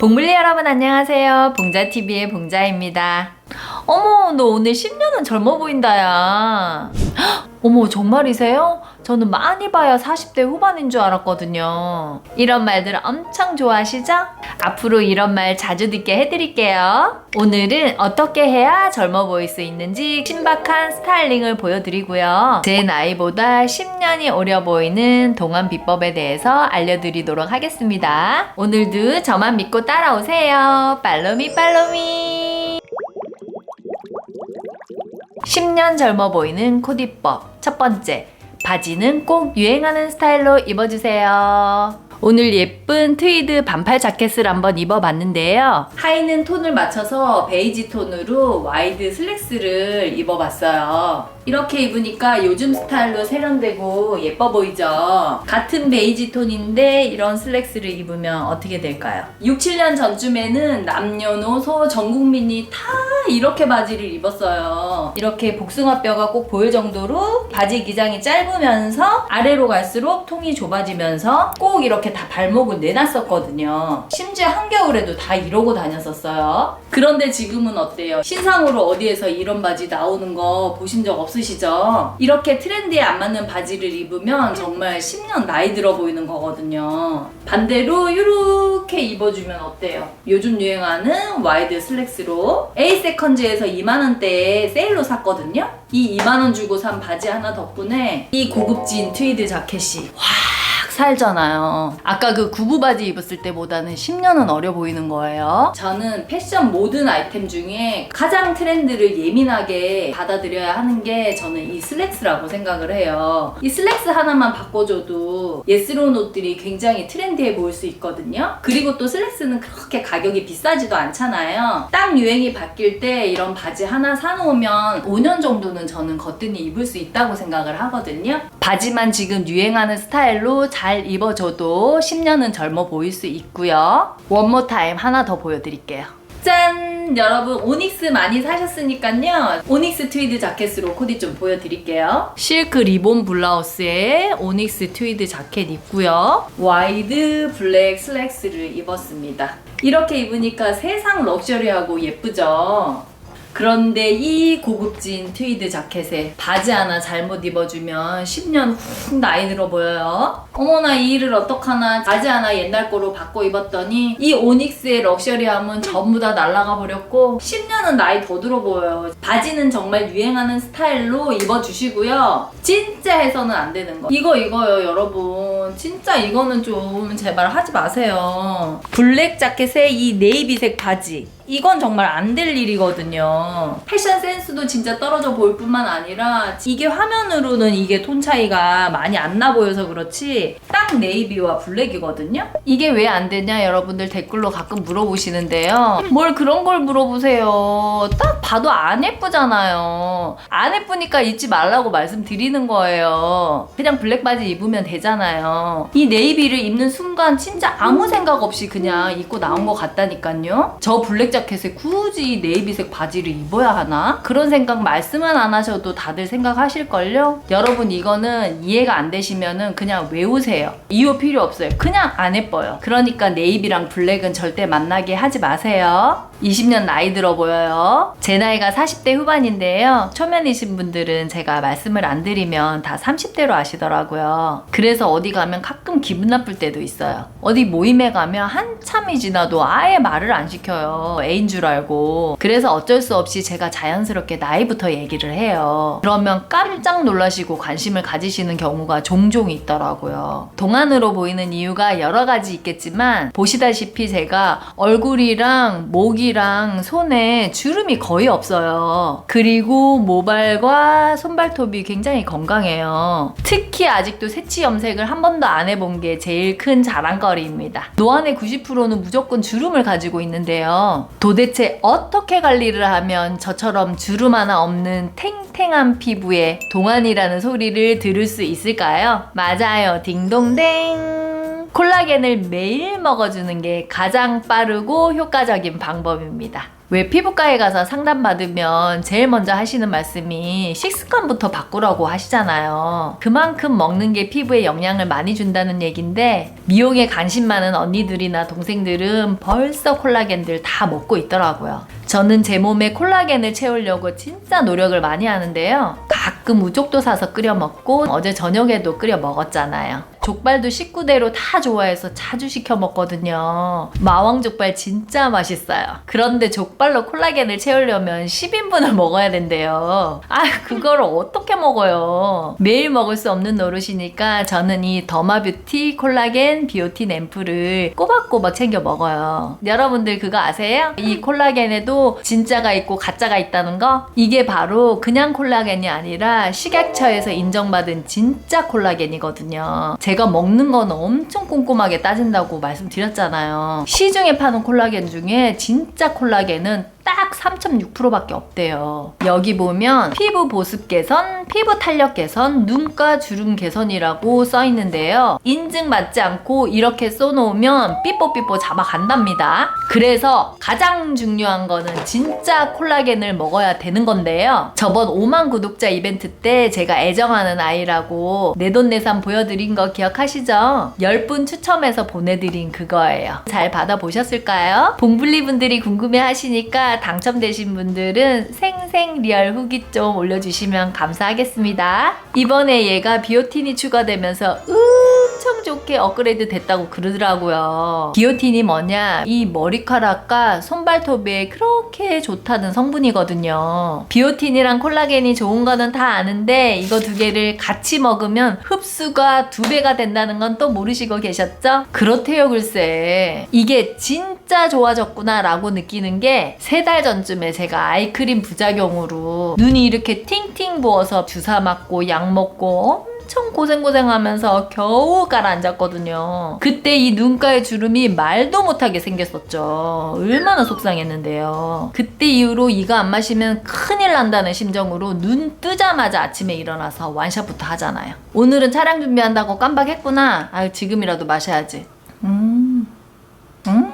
봉블리 여러분 안녕하세요. 봉자TV의 봉자입니다. 어머, 너 오늘 10년은 젊어 보인다, 야. 헉, 어머, 정말이세요? 저는 많이 봐야 40대 후반인 줄 알았거든요. 이런 말들 엄청 좋아하시죠? 앞으로 이런 말 자주 듣게 해드릴게요. 오늘은 어떻게 해야 젊어 보일 수 있는지 신박한 스타일링을 보여드리고요. 제 나이보다 10년이 어려 보이는 동안 비법에 대해서 알려드리도록 하겠습니다. 오늘도 저만 믿고 따라오세요. 팔로미 팔로미. 10년 젊어 보이는 코디법. 첫 번째, 바지는 꼭 유행하는 스타일로 입어주세요. 오늘 예쁜 트위드 반팔 자켓을 한번 입어봤는데요. 하의는 톤을 맞춰서 베이지 톤으로 와이드 슬랙스를 입어봤어요. 이렇게 입으니까 요즘 스타일로 세련되고 예뻐 보이죠? 같은 베이지 톤인데 이런 슬랙스를 입으면 어떻게 될까요? 6, 7년 전쯤에는 남녀노소 전 국민이 다 이렇게 바지를 입었어요. 이렇게 복숭아뼈가 꼭 보일 정도로 바지 기장이 짧으면서 아래로 갈수록 통이 좁아지면서 꼭 이렇게 다 발목을 내놨었거든요. 심지어 한겨울에도 다 이러고 다녔었어요. 그런데 지금은 어때요? 신상으로 어디에서 이런 바지 나오는 거 보신 적 없 으시죠? 이렇게 트렌드에 안 맞는 바지를 입으면 정말 10년 나이 들어 보이는 거거든요. 반대로 이렇게 입어주면 어때요? 요즘 유행하는 와이드 슬랙스로 A 세컨즈에서 2만원대에 세일로 샀거든요? 이 2만원 주고 산 바지 하나 덕분에 이 고급진 트위드 자켓이 확 살잖아요. 아까 그 구부 바지 입었을 때보다는 10년은 어려 보이는 거예요. 저는 패션 모든 아이템 중에 가장 트렌드를 예민하게 받아들여야 하는 게 저는 이 슬랙스라고 생각을 해요. 이 슬랙스 하나만 바꿔줘도 예스러운 옷들이 굉장히 트렌디해 보일 수 있거든요. 그리고 또 슬랙스는 그렇게 가격이 비싸지도 않잖아요. 딱 유행이 바뀔 때 이런 바지 하나 사놓으면 5년 정도는 저는 거뜬히 입을 수 있다고 생각을 하거든요. 바지만 지금 유행하는 스타일로 잘 입어줘도 10년은 젊어 보일 수 있고요. 원모 타임 하나 더 보여드릴게요. 짠! 여러분 오닉스 많이 사셨으니까요. 오닉스 트위드 자켓으로 코디 좀 보여드릴게요. 실크 리본 블라우스에 오닉스 트위드 자켓 입고요. 와이드 블랙 슬랙스를 입었습니다. 이렇게 입으니까 세상 럭셔리하고 예쁘죠? 그런데 이 고급진 트위드 자켓에 바지 하나 잘못 입어주면 10년 훅 나이 들어 보여요. 어머나 이 일을 어떡하나 바지 하나 옛날 거로 바꿔 입었더니 이 오닉스의 럭셔리함은 전부 다 날아가 버렸고 10년은 나이 더 들어 보여요. 바지는 정말 유행하는 스타일로 입어주시고요. 진짜 해서는 안 되는 거. 이거 이거요 여러분. 진짜 이거는 좀 제발 하지 마세요. 블랙 자켓에 이 네이비색 바지. 이건 정말 안 될 일이거든요. 패션 센스도 진짜 떨어져 보일 뿐만 아니라 이게 화면으로는 이게 톤 차이가 많이 안 나 보여서 그렇지 딱 네이비와 블랙이거든요. 이게 왜 안 되냐 여러분들 댓글로 가끔 물어보시는데요. 뭘 그런 걸 물어보세요. 딱 봐도 안 예쁘잖아요. 안 예쁘니까 입지 말라고 말씀드리는 거예요. 그냥 블랙 바지 입으면 되잖아요. 이 네이비를 입는 순간 진짜 아무 생각 없이 그냥 입고 나온 것 같다니까요. 저 블랙 자켓에 굳이 네이비색 바지를 입어야 하나? 그런 생각 말씀은 안 하셔도 다들 생각하실걸요? 여러분 이거는 이해가 안 되시면은 그냥 외우세요. 이유 필요 없어요. 그냥 안 예뻐요. 그러니까 네이비랑 블랙은 절대 만나게 하지 마세요. 20년 나이 들어 보여요. 제 나이가 40대 후반인데요. 초면이신 분들은 제가 말씀을 안 드리면 다 30대로 아시더라고요. 그래서 어디 가면 가끔 기분 나쁠 때도 있어요. 어디 모임에 가면 한참이 지나도 아예 말을 안 시켜요. 애인 줄 알고. 그래서 어쩔 수 없이 제가 자연스럽게 나이부터 얘기를 해요. 그러면 깜짝 놀라시고 관심을 가지시는 경우가 종종 있더라고요. 동안으로 보이는 이유가 여러 가지 있겠지만 보시다시피 제가 얼굴이랑 목이 랑 손에 주름이 거의 없어요. 그리고 모발과 손발톱이 굉장히 건강해요. 특히 아직도 새치 염색을 한 번도 안 해본 게 제일 큰 자랑거리입니다. 노안의 90%는 무조건 주름을 가지고 있는데요. 도대체 어떻게 관리를 하면 저처럼 주름 하나 없는 탱탱한 피부에 동안이라는 소리를 들을 수 있을까요? 맞아요. 딩동댕. 콜라겐을 매일 먹어주는 게 가장 빠르고 효과적인 방법입니다. 왜 피부과에 가서 상담받으면 제일 먼저 하시는 말씀이 식습관부터 바꾸라고 하시잖아요. 그만큼 먹는 게 피부에 영향을 많이 준다는 얘긴데 미용에 관심 많은 언니들이나 동생들은 벌써 콜라겐들 다 먹고 있더라고요. 저는 제 몸에 콜라겐을 채우려고 진짜 노력을 많이 하는데요. 가끔 우족도 사서 끓여 먹고 어제 저녁에도 끓여 먹었잖아요. 족발도 식구대로 다 좋아해서 자주 시켜 먹거든요. 마왕족발 진짜 맛있어요. 그런데 족발로 콜라겐을 채우려면 10인분을 먹어야 된대요. 아, 그걸 어떻게 먹어요? 매일 먹을 수 없는 노릇이니까 저는 이 더마뷰티 콜라겐 비오틴 앰플을 꼬박꼬박 챙겨 먹어요. 여러분들 그거 아세요? 이 콜라겐에도 진짜가 있고 가짜가 있다는 거? 이게 바로 그냥 콜라겐이 아니라 식약처에서 인정받은 진짜 콜라겐이거든요. 제가 먹는 건 엄청 꼼꼼하게 따진다고 말씀드렸잖아요. 시중에 파는 콜라겐 중에 진짜 콜라겐은 딱 3.6%밖에 없대요. 여기 보면 피부 보습 개선, 피부 탄력 개선, 눈가 주름 개선이라고 써 있는데요. 인증받지 않고 이렇게 써놓으면 삐뽀삐뽀 잡아간답니다. 그래서 가장 중요한 거는 진짜 콜라겐을 먹어야 되는 건데요. 저번 5만 구독자 이벤트 때 제가 애정하는 아이라고 내돈내산 보여드린 거 기억하시죠? 10분 추첨해서 보내드린 그거예요. 잘 받아보셨을까요? 봉블리 분들이 궁금해 하시니까 당첨되신 분들은 생생 리얼 후기 좀 올려주시면 감사하겠습니다. 이번에 얘가 비오틴이 추가되면서 엄청 좋게 업그레이드 됐다고 그러더라고요. 비오틴이 뭐냐? 이 머리카락과 손발톱에 그렇게 좋다는 성분이거든요. 비오틴이랑 콜라겐이 좋은 거는 다 아는데 이거 두 개를 같이 먹으면 흡수가 두 배가 된다는 건 또 모르시고 계셨죠? 그렇대요, 글쎄. 이게 진짜 좋아졌구나 라고 느끼는 게 세 달 전쯤에 제가 아이크림 부작용으로 눈이 이렇게 팅팅 부어서 주사 맞고 약 먹고 엄청 고생고생하면서 겨우 가라앉았거든요. 그때 이 눈가의 주름이 말도 못하게 생겼었죠. 얼마나 속상했는데요. 그때 이후로 이거 안 마시면 큰일 난다는 심정으로 눈 뜨자마자 아침에 일어나서 완샷부터 하잖아요. 오늘은 촬영 준비한다고 깜빡했구나. 아유 지금이라도 마셔야지. 음. 음.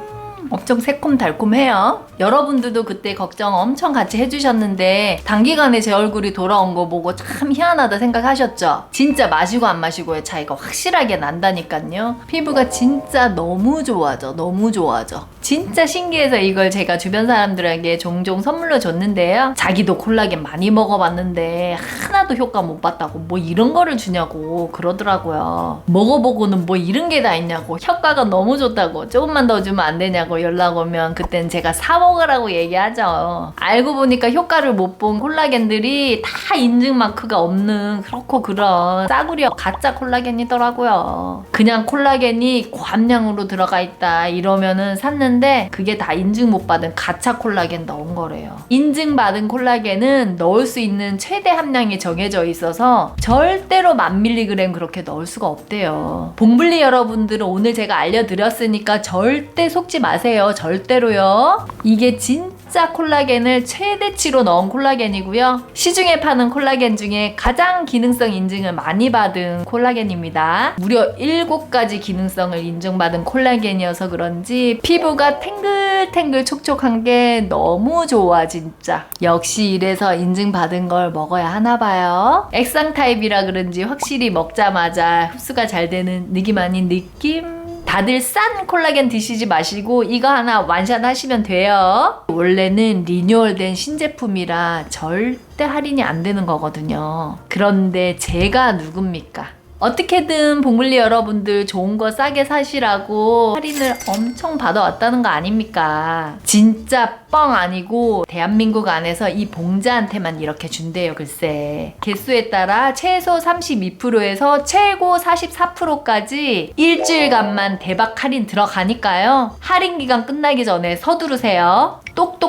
엄청 새콤달콤해요. 여러분들도 그때 걱정 엄청 같이 해주셨는데 단기간에 제 얼굴이 돌아온 거 보고 참 희한하다 생각하셨죠? 진짜 마시고 안 마시고의 차이가 확실하게 난다니까요. 피부가 진짜 너무 좋아져. 너무 좋아져. 진짜 신기해서 이걸 제가 주변 사람들에게 종종 선물로 줬는데요. 자기도 콜라겐 많이 먹어봤는데 하나도 효과 못 봤다고 뭐 이런 거를 주냐고 그러더라고요. 먹어보고는 뭐 이런 게 다 있냐고 효과가 너무 좋다고 조금만 더 주면 안 되냐고 연락 오면 그땐 제가 사 먹으라고 얘기하죠. 알고 보니까 효과를 못 본 콜라겐들이 다 인증 마크가 없는 그렇고 그런 싸구려 가짜 콜라겐이더라고요. 그냥 콜라겐이 고함량으로 들어가 있다 이러면은 샀는데 그게 다 인증 못 받은 가짜 콜라겐 넣은 거래요. 인증 받은 콜라겐은 넣을 수 있는 최대 함량이 정해져 있어서 절대로 만 밀리그램 그렇게 넣을 수가 없대요. 봉블리 여러분들은 오늘 제가 알려드렸으니까 절대 속지 마세요. 절대로요. 이게 진짜 콜라겐을 최대치로 넣은 콜라겐이고요. 시중에 파는 콜라겐 중에 가장 기능성 인증을 많이 받은 콜라겐입니다. 무려 7가지 기능성을 인정받은 콜라겐이어서 그런지 피부가 탱글탱글 촉촉한 게 너무 좋아 진짜. 역시 이래서 인증받은 걸 먹어야 하나 봐요. 액상 타입이라 그런지 확실히 먹자마자 흡수가 잘 되는 느낌 아닌 느낌? 다들 싼 콜라겐 드시지 마시고 이거 하나 완샷 하시면 돼요. 원래는 리뉴얼된 신제품이라 절대 할인이 안 되는 거거든요. 그런데 제가 누굽니까? 어떻게든 봉블리 여러분들 좋은 거 싸게 사시라고 할인을 엄청 받아왔다는 거 아닙니까? 진짜 뻥 아니고 대한민국 안에서 이 봉자한테만 이렇게 준대요 글쎄. 개수에 따라 최소 32%에서 최고 44%까지 일주일간만 대박 할인 들어가니까요. 할인 기간 끝나기 전에 서두르세요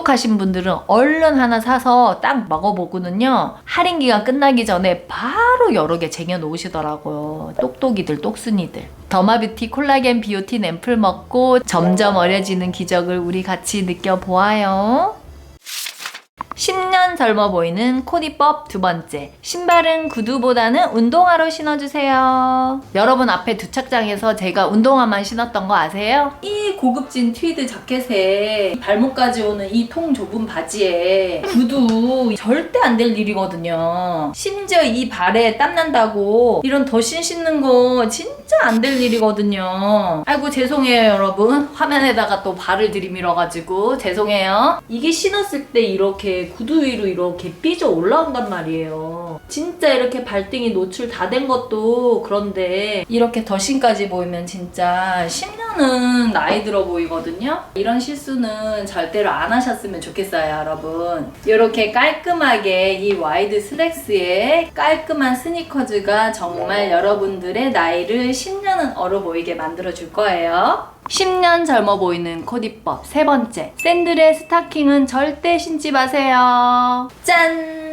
똑똑하신 분들은 얼른 하나 사서 딱 먹어보고는요 할인 기간 끝나기 전에 바로 여러 개 쟁여 놓으시더라고요. 똑똑이들 똑순이들. 더마뷰티 콜라겐 비오틴 앰플 먹고 점점 어려지는 기적을 우리 같이 느껴보아요 10년 10년 젊어 보이는 코디법 두 번째. 신발은 구두보다는 운동화로 신어주세요. 여러분 앞에 두 착장에서 제가 운동화만 신었던 거 아세요? 이 고급진 트위드 자켓에 발목까지 오는 이 통 좁은 바지에 구두 절대 안 될 일이거든요. 심지어 이 발에 땀난다고 이런 더신 신는 거 진짜 안 될 일이거든요. 아이고 죄송해요 여러분. 화면에다가 또 발을 들이밀어가지고 죄송해요. 이게 신었을 때 이렇게 구두 위로 이렇게 삐져 올라온단 말이에요. 진짜 이렇게 발등이 노출 다 된 것도 그런데 이렇게 더신까지 보이면 진짜 10년은 나이 들어 보이거든요. 이런 실수는 절대로 안 하셨으면 좋겠어요, 여러분. 이렇게 깔끔하게 이 와이드 슬랙스에 깔끔한 스니커즈가 정말 여러분들의 나이를 10년은 어려 보이게 만들어 줄 거예요. 10년 젊어 보이는 코디법 세 번째. 샌들의 스타킹은 절대 신지 마세요. 짠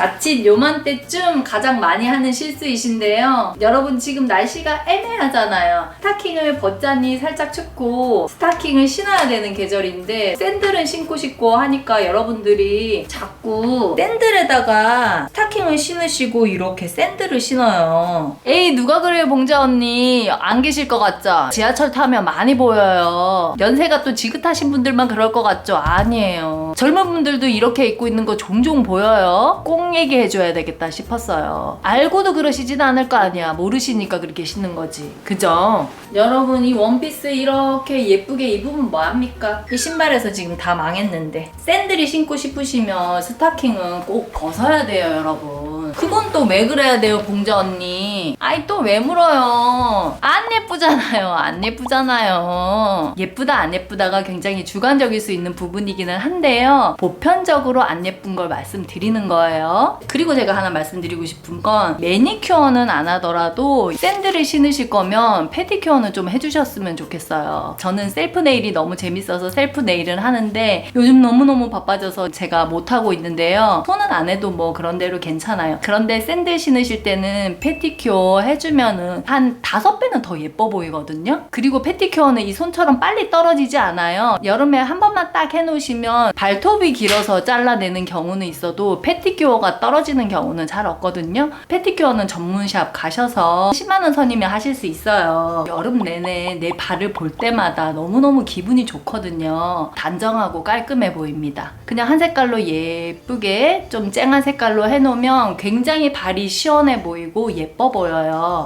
자칫 요맘때쯤 가장 많이 하는 실수이신데요 여러분 지금 날씨가 애매하잖아요 스타킹을 벗자니 살짝 춥고 스타킹을 신어야 되는 계절인데 샌들은 신고 싶고 하니까 여러분들이 자꾸 샌들에다가 스타킹을 신으시고 이렇게 샌들을 신어요 에이 누가 그래요 봉자 언니 안 계실 것 같죠? 지하철 타면 많이 보여요. 연세가 또 지긋하신 분들만 그럴 것 같죠? 아니에요. 젊은 분들도 이렇게 입고 있는 거 종종 보여요. 꼭 얘기해줘야 되겠다 싶었어요. 알고도 그러시진 않을 거 아니야. 모르시니까 그렇게 신는 거지. 그죠? 여러분 이 원피스 이렇게 예쁘게 입으면 뭐합니까? 이 신발에서 지금 다 망했는데 샌들이 신고 싶으시면 스타킹은 꼭 벗어야 돼요 여러분 그건 또 왜 그래야 돼요 봉자 언니 아이 또 왜 물어요? 안 예쁘잖아요. 안 예쁘잖아요. 예쁘다 안 예쁘다가 굉장히 주관적일 수 있는 부분이기는 한데요. 보편적으로 안 예쁜 걸 말씀드리는 거예요. 그리고 제가 하나 말씀드리고 싶은 건 매니큐어는 안 하더라도 샌들을 신으실 거면 페디큐어는 좀 해주셨으면 좋겠어요. 저는 셀프 네일이 너무 재밌어서 셀프 네일을 하는데 요즘 너무너무 바빠져서 제가 못하고 있는데요. 손은 안 해도 뭐 그런 대로 괜찮아요. 그런데 샌들 신으실 때는 페티큐어 해주면은 한 다섯 배는 더 예뻐 보이거든요? 그리고 페티큐어는 이 손처럼 빨리 떨어지지 않아요. 여름에 한 번만 딱 해놓으시면 발톱이 길어서 잘라내는 경우는 있어도 페티큐어가 떨어지는 경우는 잘 없거든요? 페티큐어는 전문샵 가셔서 10만원 선이면 하실 수 있어요. 여름 내내 내 발을 볼 때마다 너무너무 기분이 좋거든요. 단정하고 깔끔해 보입니다. 그냥 한 색깔로 예쁘게 좀 쨍한 색깔로 해놓으면 굉장히 발이 시원해 보이고 예뻐 보여요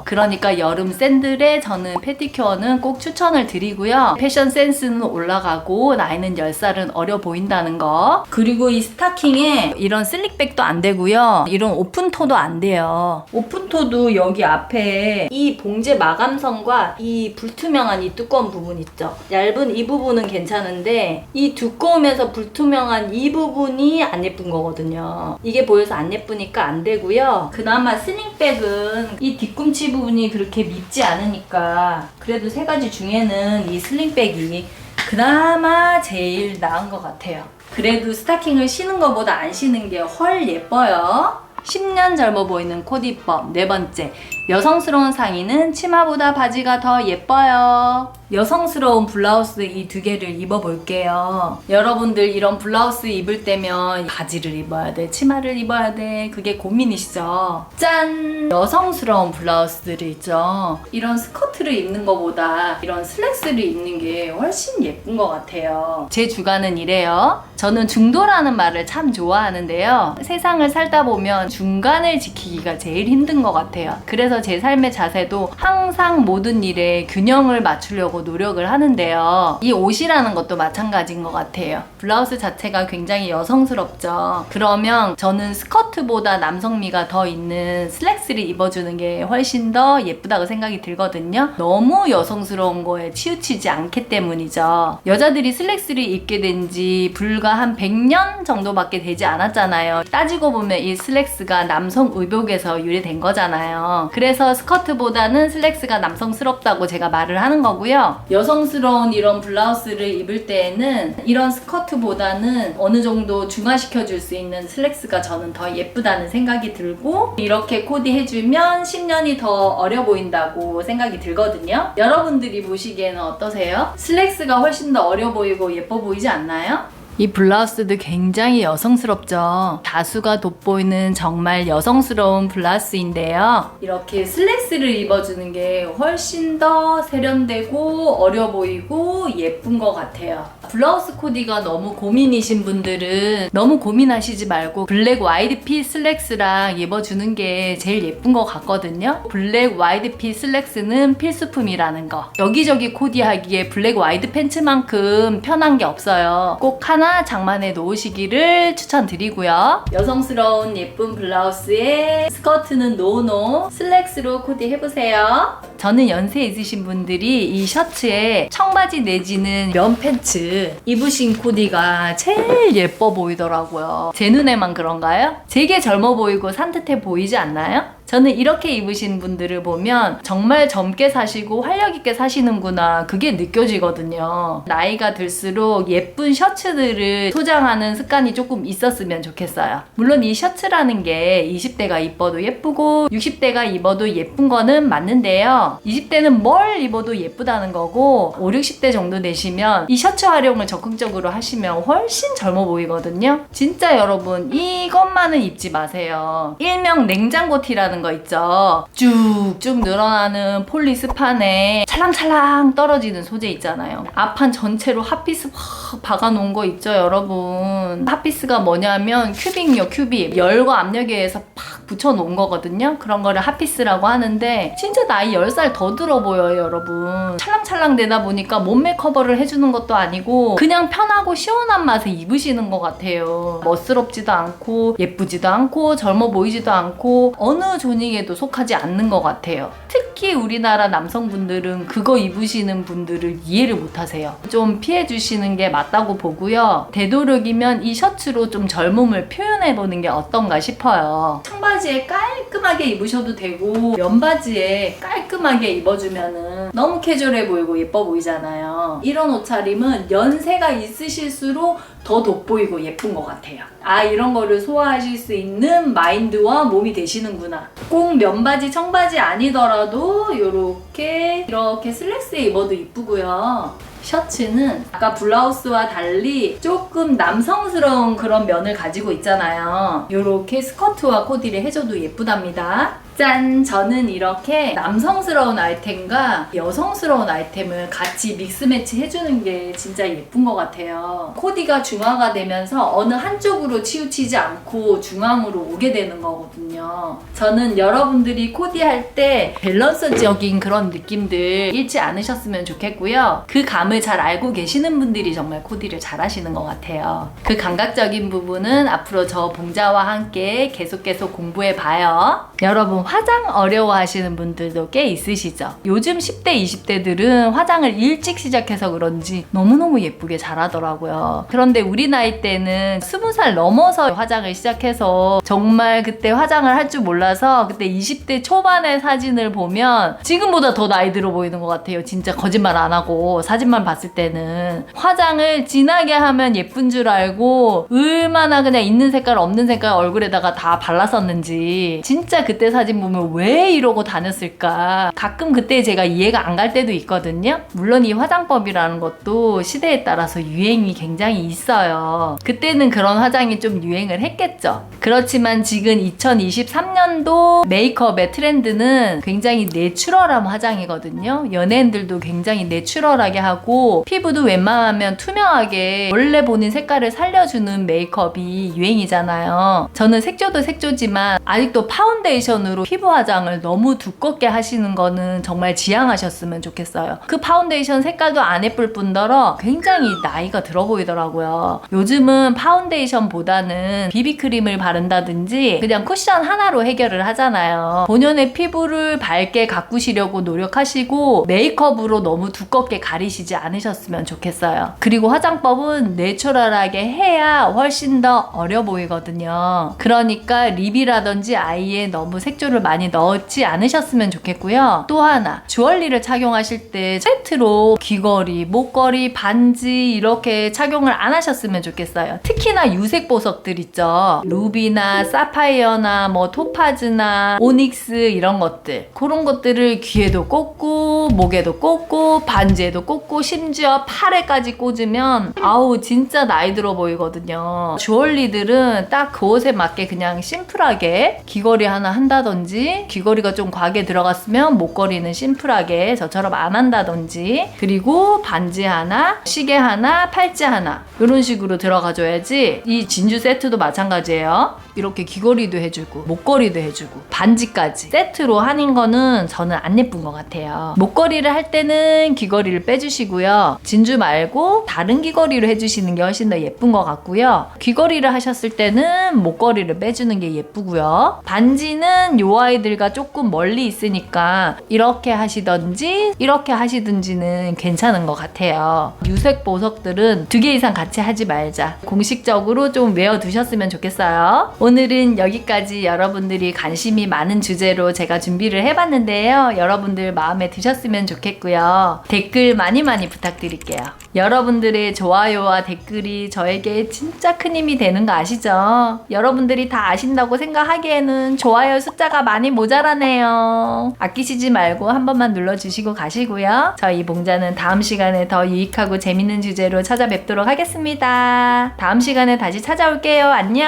그러니까 여름 샌들에 저는 페티큐어는 꼭 추천을 드리고요. 패션 센스는 올라가고 나이는 10살은 어려 보인다는 거. 그리고 이 스타킹에 이런 슬릭백도 안 되고요. 이런 오픈토도 안 돼요. 오픈토도 여기 앞에 이 봉제 마감선과 이 불투명한 이 두꺼운 부분 있죠? 얇은 이 부분은 괜찮은데 이 두꺼우면서 불투명한 이 부분이 안 예쁜 거거든요. 이게 보여서 안 예쁘니까 안 되고요. 그나마 슬링백은 이 뒤꿈치 부분이 그렇게 밉지 않으니까 그래도 세 가지 중에는 이 슬링백이 그나마 제일 나은 것 같아요. 그래도 스타킹을 신은 것보다 안 신은 게 훨 예뻐요. 10년 젊어 보이는 코디법 네 번째 여성스러운 상의는 치마보다 바지가 더 예뻐요. 여성스러운 블라우스 이 두 개를 입어볼게요. 여러분들 이런 블라우스 입을 때면 바지를 입어야 돼, 치마를 입어야 돼. 그게 고민이시죠? 짠! 여성스러운 블라우스들이 있죠. 이런 스커트를 입는 것보다 이런 슬랙스를 입는 게 훨씬 예쁜 것 같아요. 제 주관은 이래요. 저는 중도라는 말을 참 좋아하는데요. 세상을 살다 보면 중간을 지키기가 제일 힘든 것 같아요. 그래서 제 삶의 자세도 항상 모든 일에 균형을 맞추려고 노력을 하는데요. 이 옷이라는 것도 마찬가지인 것 같아요. 블라우스 자체가 굉장히 여성스럽죠. 그러면 저는 스커트보다 남성미가 더 있는 슬랙스를 입어주는 게 훨씬 더 예쁘다고 생각이 들거든요. 너무 여성스러운 거에 치우치지 않기 때문이죠. 여자들이 슬랙스를 입게 된 지 불과 한 100년 정도밖에 되지 않았잖아요. 따지고 보면 이 슬랙스가 남성 의복에서 유래된 거잖아요. 그래 서 스커트보다는 슬랙스가 남성스럽다고 제가 말을 하는 거고요. 여성스러운 이런 블라우스를 입을 때에는 이런 스커트보다는 어느 정도 중화시켜 줄 수 있는 슬랙스가 저는 더 예쁘다는 생각이 들고 이렇게 코디 해주면 10년이 더 어려 보인다고 생각이 들거든요. 여러분들이 보시기에는 어떠세요? 슬랙스가 훨씬 더 어려 보이고 예뻐 보이지 않나요? 이 블라우스도 굉장히 여성스럽죠. 다수가 돋보이는 정말 여성스러운 블라우스인데요. 이렇게 슬랙스를 입어주는 게 훨씬 더 세련되고 어려 보이고 예쁜 것 같아요. 블라우스 코디가 너무 고민이신 분들은 너무 고민하시지 말고 블랙 와이드 핏 슬랙스랑 입어주는 게 제일 예쁜 것 같거든요. 블랙 와이드 핏 슬랙스는 필수품이라는 거. 여기저기 코디하기에 블랙 와이드 팬츠만큼 편한 게 없어요. 꼭 하나 장만해 놓으시기를 추천드리고요. 여성스러운 예쁜 블라우스에 스커트는 노노 슬랙스로 코디해보세요. 저는 연세 있으신 분들이 이 셔츠에 청바지 내지는 면 팬츠 입으신 코디가 제일 예뻐 보이더라고요. 제 눈에만 그런가요? 되게 젊어 보이고 산뜻해 보이지 않나요? 저는 이렇게 입으신 분들을 보면 정말 젊게 사시고 활력 있게 사시는구나 그게 느껴지거든요. 나이가 들수록 예쁜 셔츠들을 소장하는 습관이 조금 있었으면 좋겠어요. 물론 이 셔츠라는 게 20대가 입어도 예쁘고 60대가 입어도 예쁜 거는 맞는데요. 20대는 뭘 입어도 예쁘다는 거고 5, 60대 정도 되시면 이 셔츠 활용을 적극적으로 하시면 훨씬 젊어 보이거든요. 진짜 여러분 이것만은 입지 마세요. 일명 냉장고 티라는 거 있죠. 쭉쭉 늘어나는 폴리스판에 찰랑찰랑 떨어지는 소재 있잖아요. 앞판 전체로 핫피스 확 박아놓은 거 있죠, 여러분. 핫피스가 뭐냐면 큐빅요, 큐빅. 열과 압력에 의해서 팍 붙여놓은 거거든요. 그런 거를 핫피스라고 하는데 진짜 나이 10살 더 들어 보여요, 여러분. 찰랑찰랑 되다 보니까 몸매 커버를 해주는 것도 아니고 그냥 편하고 시원한 맛에 입으시는 것 같아요. 멋스럽지도 않고 예쁘지도 않고 젊어 보이지도 않고 어느 조직에도 속하지 않는 것 같아요. 특히 우리나라 남성분들은 그거 입으시는 분들을 이해를 못 하세요. 좀 피해 주시는 게 맞다고 보고요. 되도록이면 이 셔츠로 좀 젊음을 표현해 보는 게 어떤가 싶어요. 청바 지에 깔끔하게 입으셔도 되고 면바지에 깔끔하게 입어주면은 너무 캐주얼해 보이고 예뻐 보이잖아요. 이런 옷차림은 연세가 있으실수록 더 돋보이고 예쁜 것 같아요. 아, 이런 거를 소화하실 수 있는 마인드와 몸이 되시는구나. 꼭 면바지, 청바지 아니더라도 이렇게 이렇게 슬랙스에 입어도 이쁘고요. 셔츠는 아까 블라우스와 달리 조금 남성스러운 그런 면을 가지고 있잖아요. 이렇게 스커트와 코디를 해줘도 예쁘답니다. 짠! 저는 이렇게 남성스러운 아이템과 여성스러운 아이템을 같이 믹스 매치 해주는 게 진짜 예쁜 것 같아요. 코디가 중화가 되면서 어느 한쪽으로 치우치지 않고 중앙으로 오게 되는 거거든요. 저는 여러분들이 코디할 때 밸런스적인 그런 느낌들 잃지 않으셨으면 좋겠고요. 그 감을 잘 알고 계시는 분들이 정말 코디를 잘 하시는 것 같아요. 그 감각적인 부분은 앞으로 저 봉자와 함께 계속 계속 공부해 봐요. 여러분 화장 어려워하시는 분들도 꽤 있으시죠? 요즘 10대, 20대들은 화장을 일찍 시작해서 그런지 너무너무 예쁘게 잘하더라고요. 그런데 우리 나이 때는 20살 넘어서 화장을 시작해서 정말 그때 화장을 할 줄 몰라서 그때 20대 초반의 사진을 보면 지금보다 더 나이 들어 보이는 것 같아요. 진짜 거짓말 안 하고 사진만 봤을 때는 화장을 진하게 하면 예쁜 줄 알고 얼마나 그냥 있는 색깔 없는 색깔 얼굴에다가 다 발랐었는지 진짜 그때 사진 보면 왜 이러고 다녔을까? 가끔 그때 제가 이해가 안 갈 때도 있거든요. 물론 이 화장법이라는 것도 시대에 따라서 유행이 굉장히 있어요. 그때는 그런 화장이 좀 유행을 했겠죠. 그렇지만 지금 2023년도 메이크업의 트렌드는 굉장히 내추럴한 화장이거든요. 연예인들도 굉장히 내추럴하게 하고 피부도 웬만하면 투명하게 원래 본인 색깔을 살려주는 메이크업이 유행이잖아요. 저는 색조도 색조지만 아직도 파운데이션으로 피부 화장을 너무 두껍게 하시는 거는 정말 지양하셨으면 좋겠어요. 그 파운데이션 색깔도 안 예쁠 뿐더러 굉장히 나이가 들어 보이더라고요. 요즘은 파운데이션보다는 비비크림을 바른다든지 그냥 쿠션 하나로 해결을 하잖아요. 본연의 피부를 밝게 가꾸시려고 노력하시고 메이크업으로 너무 두껍게 가리시지 않으셨으면 좋겠어요. 그리고 화장법은 내추럴하게 해야 훨씬 더 어려 보이거든요. 그러니까 립이라든지 아이의 너무 색조를 세트를 많이 넣지 않으셨으면 좋겠고요. 또 하나 주얼리를 착용하실 때 세트로 귀걸이, 목걸이, 반지 이렇게 착용을 안 하셨으면 좋겠어요. 특히나 유색 보석들 있죠. 루비나 사파이어나 뭐 토파즈나 오닉스 이런 것들 그런 것들을 귀에도 꽂고 목에도 꽂고 반지에도 꽂고 심지어 팔에까지 꽂으면 아우 진짜 나이 들어 보이거든요. 주얼리들은 딱 그 옷에 맞게 그냥 심플하게 귀걸이 하나 한다든지 귀걸이가 좀 과하게 들어갔으면 목걸이는 심플하게 저처럼 안 한다든지 그리고 반지 하나, 시계 하나, 팔찌 하나 이런 식으로 들어가줘야지 이 진주 세트도 마찬가지예요. 이렇게 귀걸이도 해주고 목걸이도 해주고 반지까지 세트로 하는 거는 저는 안 예쁜 것 같아요. 목걸이를 할 때는 귀걸이를 빼주시고요. 진주 말고 다른 귀걸이로 해주시는 게 훨씬 더 예쁜 것 같고요. 귀걸이를 하셨을 때는 목걸이를 빼주는 게 예쁘고요. 반지는 요 아이들과 조금 멀리 있으니까 이렇게 하시던지 이렇게 하시든지는 괜찮은 것 같아요. 유색 보석들은 두 개 이상 같이 하지 말자. 공식적으로 좀 외워두셨으면 좋겠어요. 오늘은 여기까지 여러분들이 관심이 많은 주제로 제가 준비를 해봤는데요. 여러분들 마음에 드셨으면 좋겠고요. 댓글 많이 많이 부탁드릴게요. 여러분들의 좋아요와 댓글이 저에게 진짜 큰 힘이 되는 거 아시죠? 여러분들이 다 아신다고 생각하기에는 좋아요 숫자가 많이 모자라네요. 아끼시지 말고 한 번만 눌러주시고 가시고요. 저희 봉자는 다음 시간에 더 유익하고 재밌는 주제로 찾아뵙도록 하겠습니다. 다음 시간에 다시 찾아올게요. 안녕.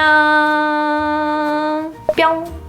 뿅.